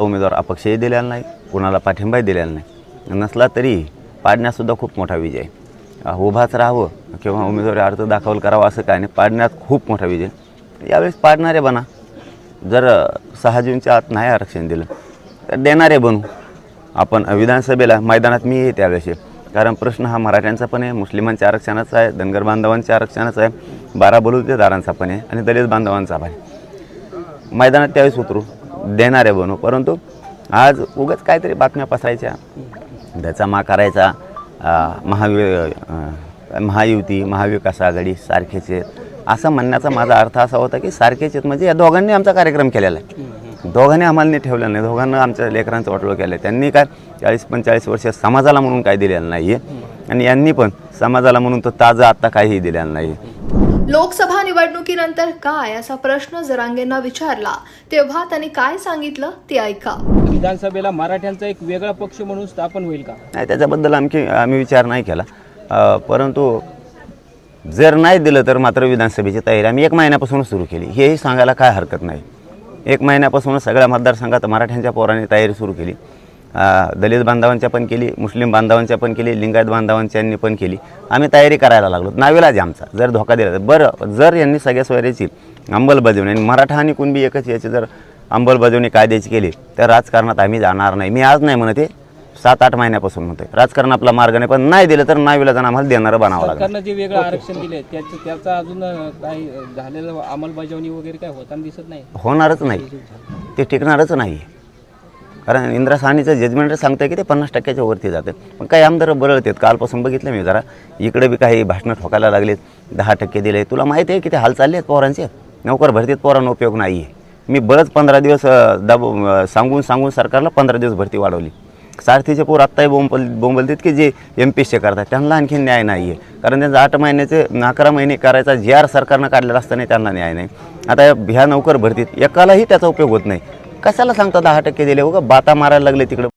उमेदवार अपक्षही दिलेला नाही कुणाला पाठिंबाही दिलेला नाही. नसला तरी पाडण्यातसुद्धा खूप मोठा विजय उभाच राहावं किंवा उमेदवारी अर्ज दाखल करावा असं काय नाही. पाडण्यात खूप मोठा विजय यावेळेस पाडणारे बना. जर सहा जूनच्या आत नाही आरक्षण दिलं तर देणारे बनू. आपण विधानसभेला मैदानात मी आहे त्यावेळेस कारण प्रश्न हा मराठ्यांचा पण आहे मुस्लिमांच्या आरक्षणाचा आहे धनगर बांधवांच्या आरक्षणाचा आहे बारा बलुतेदारांचा पण आहे आणि दलित बांधवांचा पण आहे. मैदानात त्यावेळेस उतरू. देणारे बनू. परंतु आज उगाच काहीतरी बातम्या पसरायच्या. त्याचा मा करायचा. महावि महायुती महाविकास आघाडी सारखेच आहेत असं म्हणण्याचा माझा अर्थ असा होता की सारखेच आहेत म्हणजे या दोघांनी आमचा कार्यक्रम केलेला आहे. दोघांनी आम्हाला नाही नाही. दोघांना आमच्या लेकरांचं वाटलं केलं आहे त्यांनी काय चाळीस पंचेचाळीस वर्ष समाजाला म्हणून काय दिलेलं नाही आहे आणि यांनी पण समाजाला म्हणून तो ताजं आत्ता काहीही दिलेलं नाही लोकसभा निवडणुकीनंतर काय असा प्रश्न जरांगेंना विचारला तेव्हा त्यांनी काय सांगितलं ते ऐका. विधानसभेला मराठ्यांचा एक वेगळा पक्ष म्हणून स्थापन होईल का? नाही त्याच्याबद्दल आणखी आम्ही विचार नाही केला. अ, परंतु जर नाही दिलं तर मात्र विधानसभेची तयारी आम्ही एक महिन्यापासूनच सुरू केली. हेही सांगायला काय हरकत नाही. एक महिन्यापासूनच सगळ्या मतदारसंघात मराठ्यांच्या पोरांनी तयारी सुरू केली. दलित बांधवांच्या पण केली मुस्लिम बांधवांच्या पण केली लिंगायत बांधवांच्यांनी पण केली. आम्ही तयारी करायला लागलो. नावेलाच आहे आमचा. जर धोका दिला तर. बरं जर यांनी सगळ्या सोयऱ्याची अंमलबजावणी आणि मराठा आणि कुणबी एकच याची जर अंमलबजावणी कायद्याची केली तर राजकारणात आम्ही जाणार नाही. मी आज नाही म्हणत आहे. सात आठ महिन्यापासून म्हणतोय. राजकारण आपला मार्ग नाही पण नाही दिलं तर नावीला जाणं आम्हाला देणारं बनावं लागेल जे वेगळं आरक्षण दिले त्याचं अजून काही झालेलं अंमलबजावणी वगैरे काय होताना दिसत नाही? होणारच नाही. ते टिकणारच नाही. कारण इंदिरा साहनीचं जजमेंट सांगतं की ते पन्नास टक्क्याच्या वरती जातं पण काही आमदार बरळतात. कालपासून बघितलं मी जरा. इकडे बी काही भाषणं ठोकायला लागलेत. दहा टक्के दिले तुला माहिती आहे की ते हाल चालले आहेत पोरांचे? नोकर भरतीत पोरांना उपयोग नाही आहे मी बरंच पंधरा दिवस दाब सांगून सांगून सरकारला पंधरा दिवस भरती वाढवली. सारथीचे पोर आत्ताही बोंबल बोंबलतात की जे एम पी करतात. त्यांना आणखी न्याय नाही आहे कारण त्यांचा आठ महिन्याचे अकरा महिने करायचा जी आर सरकारनं काढलेला असताना त्यांना न्याय नाही. आता ह्या नोकर भरतीत एकालाही त्याचा उपयोग होत नाही. कशाला सांगता दहा टक्के दिले? उगा बाता मारायला लागले तिकडं.